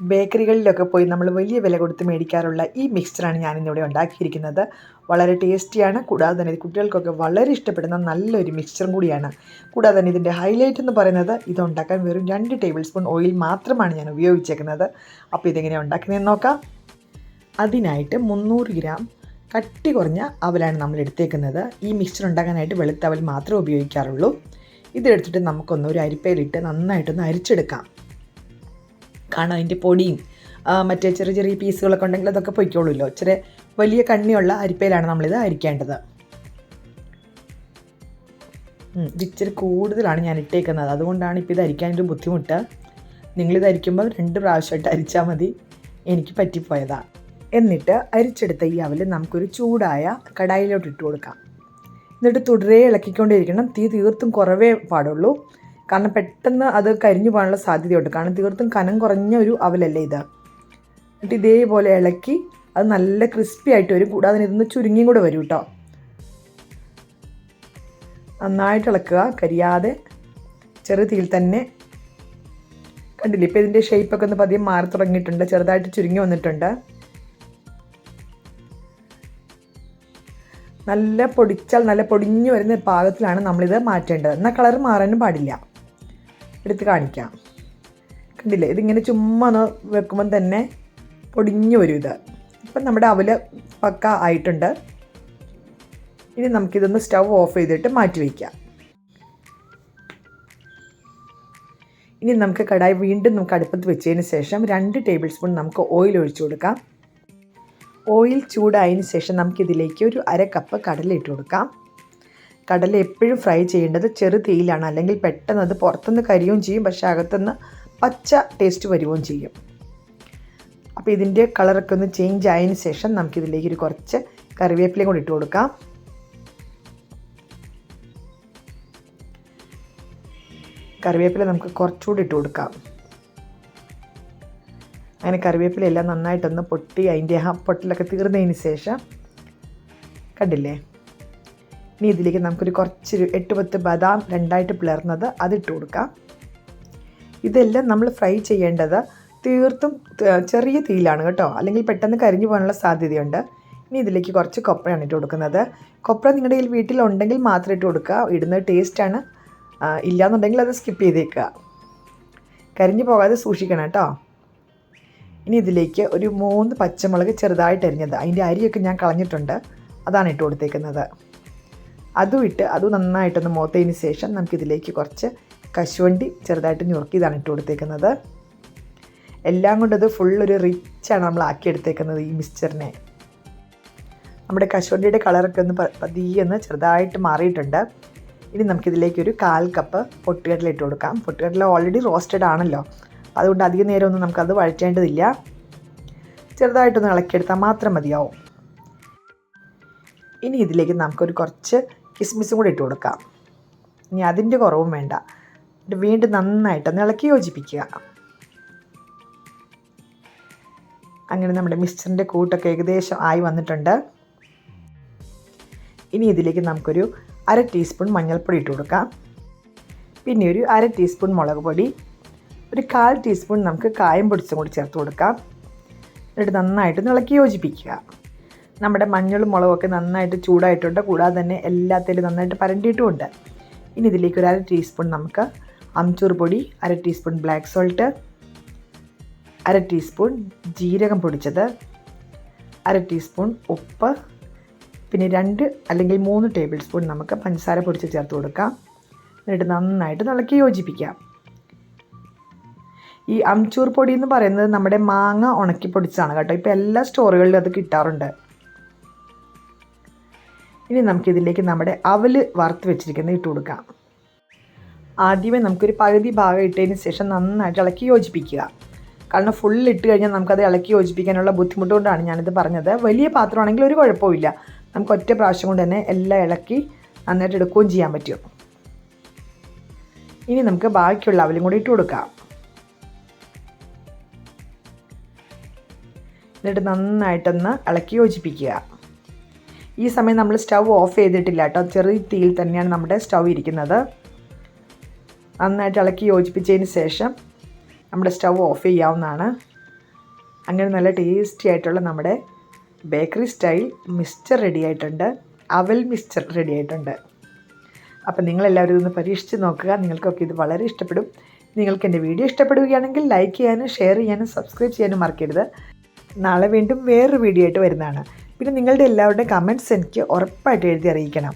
ബേക്കറികളിലൊക്കെ പോയി നമ്മൾ വലിയ വില കൊടുത്ത് മേടിക്കാറുള്ള ഈ മിക്സ്ചറാണ് ഞാനിന്നിവിടെ ഉണ്ടാക്കിയിരിക്കുന്നത്. വളരെ ടേസ്റ്റിയാണ് കൂടാതെ തന്നെ ഇത് കുട്ടികൾക്കൊക്കെ വളരെ ഇഷ്ടപ്പെടുന്ന നല്ലൊരു മിക്സ്ചറും കൂടിയാണ്. കൂടാതെ തന്നെ ഇതിന്റെ ഹൈലൈറ്റ് എന്ന് പറയുന്നത് ഇത് ഉണ്ടാക്കാൻ വെറും രണ്ട് ടേബിൾ സ്പൂൺ ഓയിൽ മാത്രമാണ് ഞാൻ ഉപയോഗിച്ചേക്കുന്നത്. അപ്പോൾ ഇതെങ്ങനെയാണ് ഉണ്ടാക്കുന്നതെന്ന് നോക്കാം. അതിനായിട്ട് മുന്നൂറ് ഗ്രാം കട്ടി കുറഞ്ഞ അവലാണ് നമ്മൾ എടുത്തേക്കുന്നത്. ഈ മിക്സ്ചർ ഉണ്ടാക്കാനായിട്ട് വെളുത്ത അവൽ മാത്രമേ ഉപയോഗിക്കാറുള്ളൂ. ഇതെടുത്തിട്ട് നമുക്കൊന്ന് ഒരു അരിപ്പയിലിട്ട് നന്നായിട്ടൊന്ന് അരിച്ചെടുക്കാം. കാരണം അതിന്റെ പൊടിയും മറ്റേ ചെറിയ ചെറിയ പീസുകളൊക്കെ ഉണ്ടെങ്കിൽ അതൊക്കെ പൊയ്ക്കോളുമല്ലോ. ചെറിയ വലിയ കണ്ണിയുള്ള അരിപ്പയിലാണ് നമ്മളിത് അരിക്കേണ്ടത്. ഇച്ചിരി കൂടുതലാണ് ഞാൻ ഇട്ടേക്കുന്നത്. അതുകൊണ്ടാണ് ഇപ്പോൾ ഇത് അരിക്കാനൊരു ബുദ്ധിമുട്ട്. നിങ്ങളിത് അരിക്കുമ്പോൾ രണ്ട് പ്രാവശ്യമായിട്ട് അരിച്ചാൽ മതി. എനിക്ക് പറ്റിപ്പോയതാണ് എന്നിട്ട് അരിച്ചെടുത്ത ഈ അവൽ നമുക്കൊരു ചൂടായ കടായിലോട്ട് ഇട്ട് കൊടുക്കാം. എന്നിട്ട് തുടരെ ഇളക്കിക്കൊണ്ടിരിക്കണം തീ തീർത്തും കുറവേ പാടുള്ളൂ. കാരണം പെട്ടെന്ന് അത് കരിഞ്ഞു പോകാനുള്ള സാധ്യതയുണ്ട്. കാരണം തീർത്തും കനം കുറഞ്ഞ ഒരു അവലല്ലേ ഇത്. എന്നിട്ട് ഇതേപോലെ ഇളക്കി അത് നല്ല ക്രിസ്പി ആയിട്ട് വരും. കൂടാതെ ഇതൊന്ന് ചുരുങ്ങിയും കൂടെ വരും കേട്ടോ നന്നായിട്ട് ഇളക്കുക. കരിയാതെ ചെറു തീയിൽ തന്നെ കണ്ടില്ല? ഇപ്പോൾ ഇതിന്റെ ഷേപ്പൊക്കെ ഒന്ന് പതിയെ മാറി തുടങ്ങിയിട്ടുണ്ട്. ചെറുതായിട്ട് ചുരുങ്ങി വന്നിട്ടുണ്ട്. നല്ല പൊടിച്ചാൽ നല്ല പൊടിഞ്ഞു വരുന്ന പാകത്തിലാണ് നമ്മളിത് മാറ്റേണ്ടത്. എന്നാൽ കളർ മാറാനും പാടില്ല. എടുത്ത് കാണിക്കാം. കണ്ടില്ലേ? ഇതിങ്ങനെ ചുമ്മാ ഒന്ന് വെക്കുമ്പം തന്നെ പൊടിഞ്ഞു വരും ഇത്. ഇപ്പം നമ്മുടെ അവൽ പക്ക ആയിട്ടുണ്ട്. ഇനി നമുക്കിതൊന്ന് സ്റ്റൗ ഓഫ് ചെയ്തിട്ട് മാറ്റി വയ്ക്കാം. ഇനി നമുക്ക് കടായി വീണ്ടും നമുക്ക് അടുപ്പത്ത് വെച്ചതിന് ശേഷം രണ്ട് ടേബിൾ സ്പൂൺ നമുക്ക് ഓയിൽ ഒഴിച്ചു കൊടുക്കാം. ഓയിൽ ചൂടായതിന് ശേഷം നമുക്കിതിലേക്ക് ഒരു അര കപ്പ് കടല ഇട്ട് കൊടുക്കാം. കടല എപ്പോഴും ഫ്രൈ ചെയ്യേണ്ടത് ചെറു തീയിലാണ് അല്ലെങ്കിൽ പെട്ടെന്ന് അത് പുറത്തുനിന്ന് കരിയുകയും ചെയ്യും. പക്ഷേ അകത്തുനിന്ന് പച്ച ടേസ്റ്റ് വരികയും ചെയ്യും. അപ്പോൾ ഇതിന്റെ കളറൊക്കെ ഒന്ന് ചേഞ്ച് ആയതിന് ശേഷം നമുക്കിതിലേക്ക് ഒരു കുറച്ച് കറിവേപ്പിലയും കൂടി ഇട്ട് കൊടുക്കാം. കറിവേപ്പില നമുക്ക് കുറച്ചുകൂടി ഇട്ട് കൊടുക്കാം. അങ്ങനെ കറിവേപ്പില എല്ലാം നന്നായിട്ടൊന്ന് പൊട്ടി അതിന്റെ ആ പൊട്ടലൊക്കെ തീർന്നതിന് ശേഷം കണ്ടില്ലേ? ഇനി ഇതിലേക്ക് നമുക്കൊരു കുറച്ചൊരു എട്ട് പത്ത് ബദാം രണ്ടായിട്ട് പിളർന്നത് അതിട്ട് കൊടുക്കാം. ഇതെല്ലാം നമ്മൾ ഫ്രൈ ചെയ്യേണ്ടത് തീർത്തും ചെറിയ തീയിലാണ് കേട്ടോ. അല്ലെങ്കിൽ പെട്ടെന്ന് കരിഞ്ഞു പോകാനുള്ള സാധ്യതയുണ്ട്. ഇനി ഇതിലേക്ക് കുറച്ച് കൊപ്രയാണ് ഇട്ട് കൊടുക്കുന്നത്. കൊപ്ര നിങ്ങളുടെ കയ്യിൽ വീട്ടിലുണ്ടെങ്കിൽ മാത്രം ഇട്ട് കൊടുക്കുക. ഇടുന്നത് ടേസ്റ്റാണ് ഇല്ലയെന്നുണ്ടെങ്കിൽ അത് സ്കിപ്പ് ചെയ്തേക്കുക. കരിഞ്ഞു പോകാതെ സൂക്ഷിക്കണം കേട്ടോ. ഇനി ഇതിലേക്ക് ഒരു മൂന്ന് പച്ചമുളക് ചെറുതായിട്ട് അരിഞ്ഞത്. അതിന്റെ അരിയൊക്കെ ഞാൻ കളഞ്ഞിട്ടുണ്ട്. അതാണ് ഇട്ട് കൊടുത്തേക്കുന്നത്. അതും ഇട്ട് അത് നന്നായിട്ടൊന്ന് മൂത്തതിന് ശേഷം നമുക്കിതിലേക്ക് കുറച്ച് കശുവണ്ടി ചെറുതായിട്ട് ഞുറുക്കിയതാണ് ഇട്ട് കൊടുത്തേക്കുന്നത്. എല്ലാം കൊണ്ടത് ഫുള്ളൊരു റിച്ചാണ് നമ്മൾ ആക്കിയെടുത്തേക്കുന്നത് ഈ മിക്സ്ചറിനെ. നമ്മുടെ കശുവണ്ടിയുടെ കളറൊക്കെ ഒന്ന് പതിയെ ഒന്ന് ചെറുതായിട്ട് മാറിയിട്ടുണ്ട്. ഇനി നമുക്കിതിലേക്കൊരു കാൽ കപ്പ് പൊട്ടുകടല ഇട്ട് കൊടുക്കാം. പൊട്ടുകടല ഓൾറെഡി റോസ്റ്റഡ് ആണല്ലോ. അതുകൊണ്ട് അധികം നേരമൊന്നും നമുക്കത് വഴറ്റേണ്ടതില്ല. ചെറുതായിട്ടൊന്ന് ഇളക്കിയെടുത്താൽ മാത്രം മതിയാവും. ഇനി ഇതിലേക്ക് നമുക്കൊരു കുറച്ച് കിസ്മിസും കൂടി ഇട്ട് കൊടുക്കാം. ഇനി അതിന്റെ കുറവും വേണ്ട. എന്നിട്ട് വീണ്ടും നന്നായിട്ടൊന്ന് ഇളക്കി യോജിപ്പിക്കുക. അങ്ങനെ നമ്മുടെ മിക്സ്ചറിന്റെ കൂട്ടൊക്കെ ഏകദേശം ആയി വന്നിട്ടുണ്ട്. ഇനി ഇതിലേക്ക് നമുക്കൊരു അര ടീസ്പൂൺ മഞ്ഞൾപ്പൊടി ഇട്ട് കൊടുക്കാം. പിന്നെ ഒരു അര ടീസ്പൂൺ മുളക് പൊടി ഒരു കാൽ ടീസ്പൂൺ നമുക്ക് കായം പൊടിച്ചും കൂടി ചേർത്ത് കൊടുക്കാം. എന്നിട്ട് നന്നായിട്ട് ഇളക്കി യോജിപ്പിക്കുക. നമ്മുടെ മഞ്ഞളും മുളകും ഒക്കെ നന്നായിട്ട് ചൂടായിട്ടുണ്ട്. കൂടാതെ തന്നെ എല്ലാത്തിലും നന്നായിട്ട് പരണ്ടിയിട്ടുമുണ്ട്. ഇനി ഇതിലേക്ക് ഒരു അര ടീസ്പൂൺ നമുക്ക് അംചൂർ പൊടി അര ടീസ്പൂൺ ബ്ലാക്ക് സോൾട്ട് അര ടീസ്പൂൺ ജീരകം പൊടിച്ചത് അര ടീസ്പൂൺ ഉപ്പ് പിന്നെ രണ്ട് അല്ലെങ്കിൽ മൂന്ന് ടേബിൾ സ്പൂൺ നമുക്ക് പഞ്ചസാര പൊടിച്ച് ചേർത്ത് കൊടുക്കാം. എന്നിട്ട് നന്നായിട്ട് നിളക്കി യോജിപ്പിക്കാം. ഈ അംചൂർ പൊടി എന്ന് പറയുന്നത് നമ്മുടെ മാങ്ങ ഉണക്കി പൊടിച്ചതാണ് കേട്ടോ. ഇപ്പോൾ എല്ലാ സ്റ്റോറുകളിലും അത് കിട്ടാറുണ്ട്. ഇനി നമുക്കിതിലേക്ക് നമ്മുടെ അവൽ വറുത്ത് വെച്ചിരിക്കുന്നത് ഇട്ട് കൊടുക്കാം. ആദ്യമേ നമുക്കൊരു പകുതി ഭാഗം ഇട്ടതിന് ശേഷം നന്നായിട്ട് ഇളക്കി യോജിപ്പിക്കുക. കാരണം ഫുൾ ഇട്ട് കഴിഞ്ഞാൽ നമുക്കത് ഇളക്കി യോജിപ്പിക്കാനുള്ള ബുദ്ധിമുട്ട് കൊണ്ടാണ് ഞാനിത് പറഞ്ഞത്. വലിയ പാത്രമാണെങ്കിൽ ഒരു കുഴപ്പമില്ല നമുക്ക് ഒറ്റ പ്രാവശ്യം കൊണ്ട് തന്നെ എല്ലാം ഇളക്കി നന്നായിട്ട് എടുക്കുകയും ചെയ്യാൻ പറ്റും. ഇനി നമുക്ക് ബാക്കിയുള്ള അവലും കൂടി ഇട്ട് കൊടുക്കാം. എന്നിട്ട് നന്നായിട്ടൊന്ന് ഇളക്കി യോജിപ്പിക്കുക. ഈ സമയം നമ്മൾ സ്റ്റൗ ഓഫ് ചെയ്തിട്ടില്ല കേട്ടോ. ചെറിയ തീയിൽ തന്നെയാണ് നമ്മുടെ സ്റ്റൗ ഇരിക്കുന്നത്. നന്നായിട്ട് ഇളക്കി യോജിപ്പിച്ചതിന് ശേഷം നമ്മുടെ സ്റ്റൗ ഓഫ് ചെയ്യാവുന്നതാണ്. അങ്ങനെ നല്ല ടേസ്റ്റി ആയിട്ടുള്ള നമ്മുടെ ബേക്കറി സ്റ്റൈൽ മിക്സ്ചർ റെഡി ആയിട്ടുണ്ട്. അവൽ മിക്സ്ചർ റെഡി ആയിട്ടുണ്ട്. അപ്പം നിങ്ങളെല്ലാവരും ഇതൊന്ന് പരീക്ഷിച്ച് നോക്കുക. നിങ്ങൾക്കൊക്കെ ഇത് വളരെ ഇഷ്ടപ്പെടും. നിങ്ങൾക്ക് എന്റെ വീഡിയോ ഇഷ്ടപ്പെടുകയാണെങ്കിൽ ലൈക്ക് ചെയ്യാനും ഷെയർ ചെയ്യാനും സബ്സ്ക്രൈബ് ചെയ്യാനും മറക്കരുത്. നാളെ വീണ്ടും വേറൊരു വീഡിയോ ആയിട്ട് വരുന്നതാണ്. പിന്നെ നിങ്ങളുടെ എല്ലാവരുടെയും കമന്റ്സ് എനിക്ക് ഉറപ്പായിട്ട് എഴുതി അറിയിക്കണം.